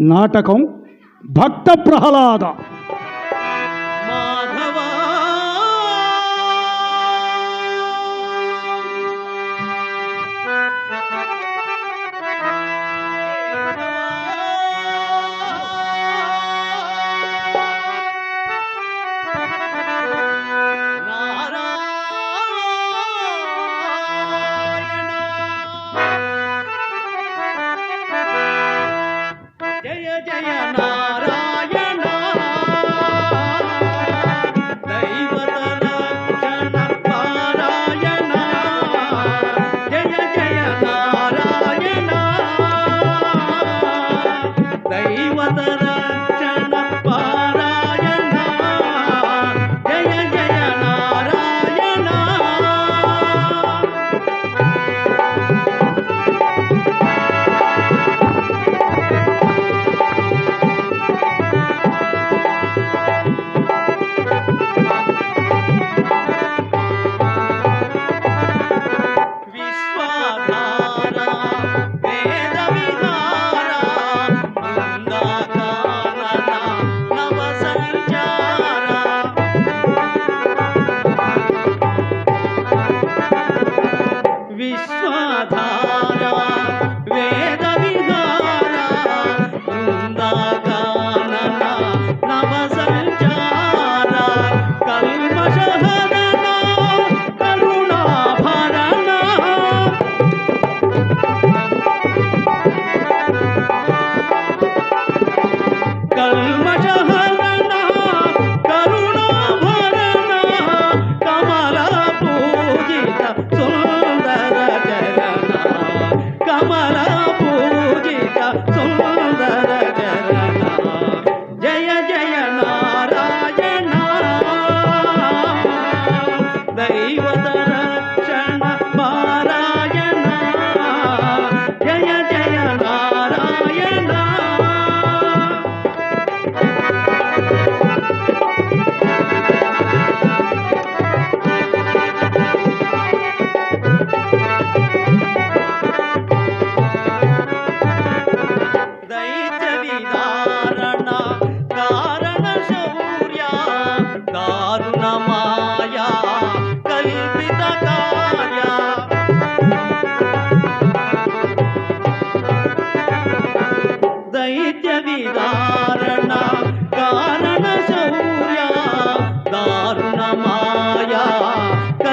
నాటకం భక్త ప్రహ్లాద. జయ ধারা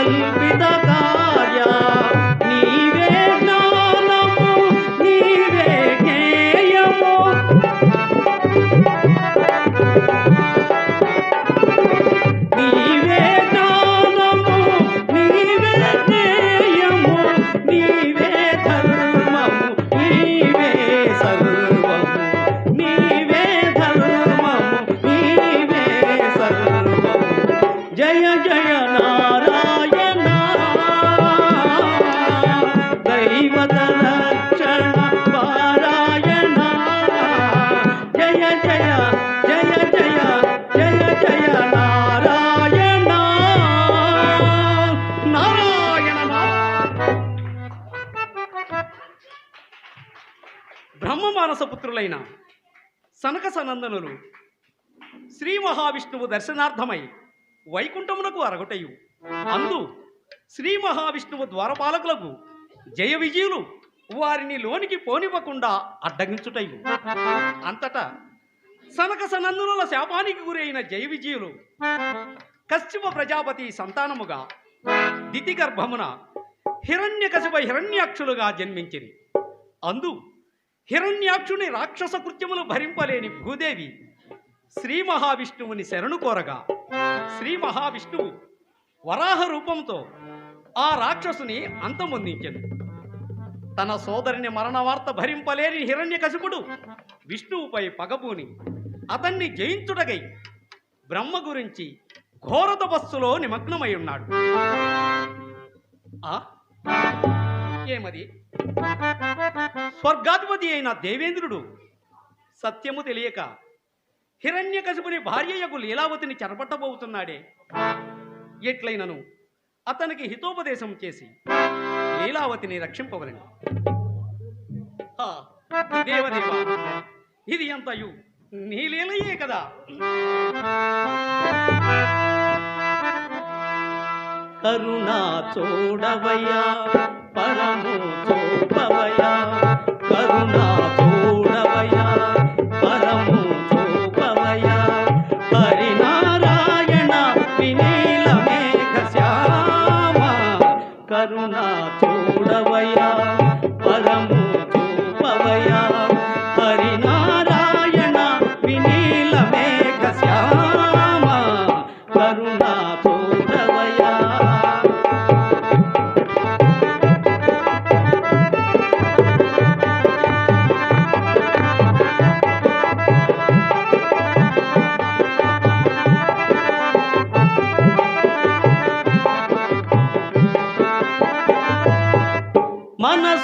కల్పిత కార్య. నీవే జ్ఞానము నీవే జ్ఞేయము. నీవే జ్ఞానము నీవే జ్ఞేయము. నీవే ధర్మము నీవే సర్వము. నీవే ధర్మము నీవే సర్వము. జయ జయ నా పుత్రులైన సనక సనందనులు శ్రీ మహావిష్ణువు దర్శనార్థమై వైకుంఠమునకు అరగటయు. అందు శ్రీ మహావిష్ణువు ద్వారపాలకులకు జయ విజయులు వారిని లోనికి పోనివ్వకుండా అడ్డగించుటయు. అంతటా సనక సనందనుల శాపానికి గురైన జయ విజయులు కశ్చిమ ప్రజాపతి సంతానముగా దితి గర్భమున హిరణ్య హిరణ్యకశిప హిరణ్యాక్షులుగా జన్మించిరి. అందు హిరణ్యాక్షుని రాక్షస కృత్యములు భరింపలేని భూదేవి శ్రీ మహావిష్ణువుని శరణు కోరగా శ్రీ మహావిష్ణువు వరాహ రూపంతో ఆ రాక్షసుని అంతమొందించెను. తన సోదరిని మరణ వార్త భరింపలేని హిరణ్యకశిపుడు విష్ణువుపై పగబూని అతన్ని జయించుడగై బ్రహ్మ గురించి ఘోర తపస్సులో నిమగ్నమై ఉన్నాడు. ఆ? ఏమది? స్వర్గాధిపతి అయిన దేవేంద్రుడు సత్యము తెలియక హిరణ్యకశిపుని భార్యయకు లీలావతిని చెరపట్టబోతున్నాడే. ఎట్లయినను? అతనికి హితోపదేశం చేసి లీలావతిని రక్షింపవలను. దేవదేవ ఇది ఎంతయు? నీ లీలయే కదా. కరుణా చూడవయ్యా. करुणा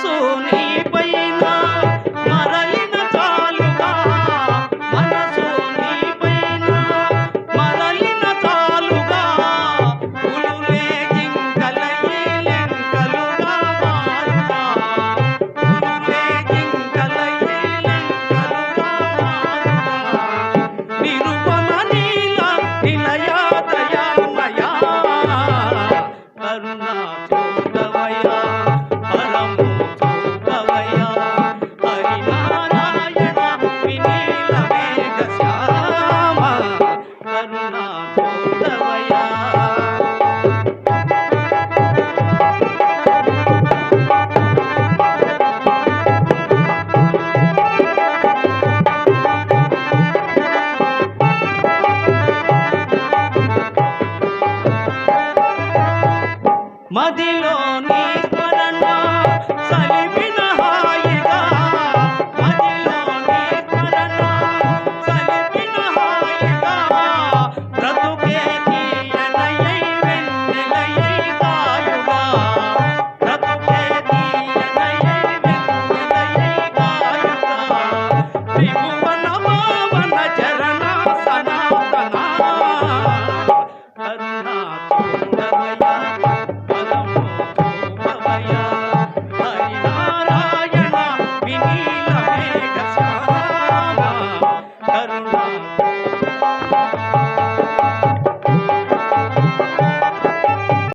सुनी